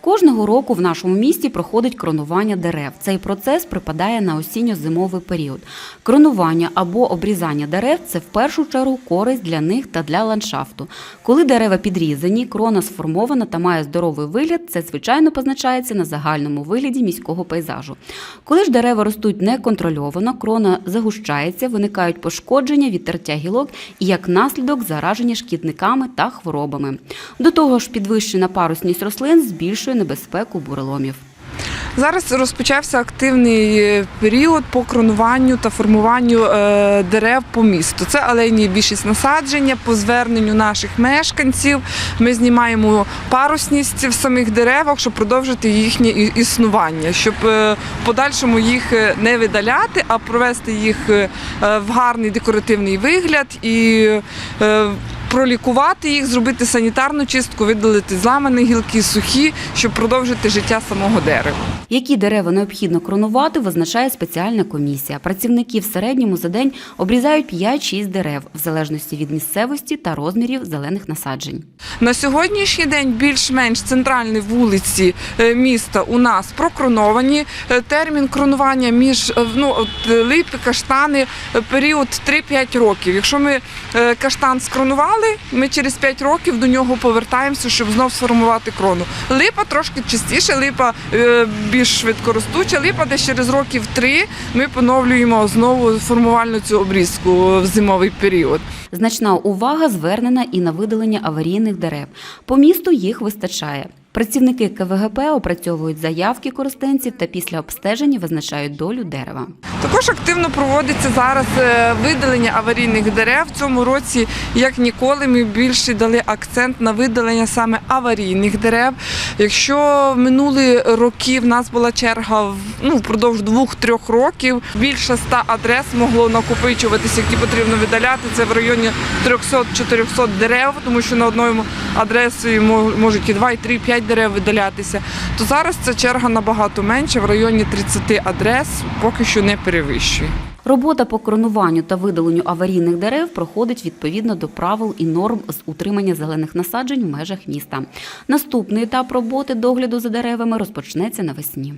Кожного року в нашому місті проходить кронування дерев. Цей процес припадає на осінньо-зимовий період. Кронування або обрізання дерев це в першу чергу користь для них та для ландшафту. Коли дерева підрізані, крона сформована та має здоровий вигляд, це звичайно позначається на загальному вигляді міського пейзажу. Коли ж дерева ростуть неконтрольовано, крона загущається, виникають пошкодження, відтертя гілок і як наслідок зараження шкідниками та хворобами. До того ж, підвищена парусність рослин збільшує небезпеку буреломів. Зараз розпочався активний е, період по кронуванню та формуванню е, дерев по місту. Це алейні більшість насадження по зверненню наших мешканців. Ми знімаємо парусність в самих деревах, щоб продовжити їхнє існування, щоб е, в подальшому їх не видаляти, а провести їх в гарний декоративний вигляд і пролікувати їх, зробити санітарну чистку, видалити зламані гілки, сухі, щоб продовжити життя самого дерева. Які дерева необхідно кронувати, визначає спеціальна комісія. Працівники в середньому за день обрізають 5-6 дерев в залежності від місцевості та розмірів зелених насаджень. На сьогоднішній день більш-менш центральні вулиці е, міста у нас прокроновані. Е, Термін кронування між е, ну, липи, каштани, період 3-5 років. Якщо ми каштан скронували, ми через 5 років до нього повертаємося, щоб знов сформувати крону. Липа трошки частіше, липа е, більш швидко ростуча, липа десь через років 3 ми поновлюємо знову формувальну цю обрізку в зимовий період. Значна увага звернена і на видалення аварійних дерев. По місту їх вистачає. Працівники КВГП опрацьовують заявки користенців та після обстеження визначають долю дерева. Також активно проводиться зараз е, видалення аварійних дерев. В цьому році, як ніколи, ми більше дали акцент на видалення саме аварійних дерев. Якщо минулі роки в нас була черга ну, впродовж двох-трьох років, більше ста адрес могло накопичуватися, які потрібно видаляти. Це в районі 300-400 дерев, тому що на одному адресі можуть і 2, і 3, і 5 дерев видалятися. То зараз ця черга набагато менша, в районі 30 адрес, поки що не перевищує. Робота по коронуванню та видаленню аварійних дерев проходить відповідно до правил і норм з утримання зелених насаджень в межах міста. Наступний етап роботи догляду за деревами розпочнеться навесні.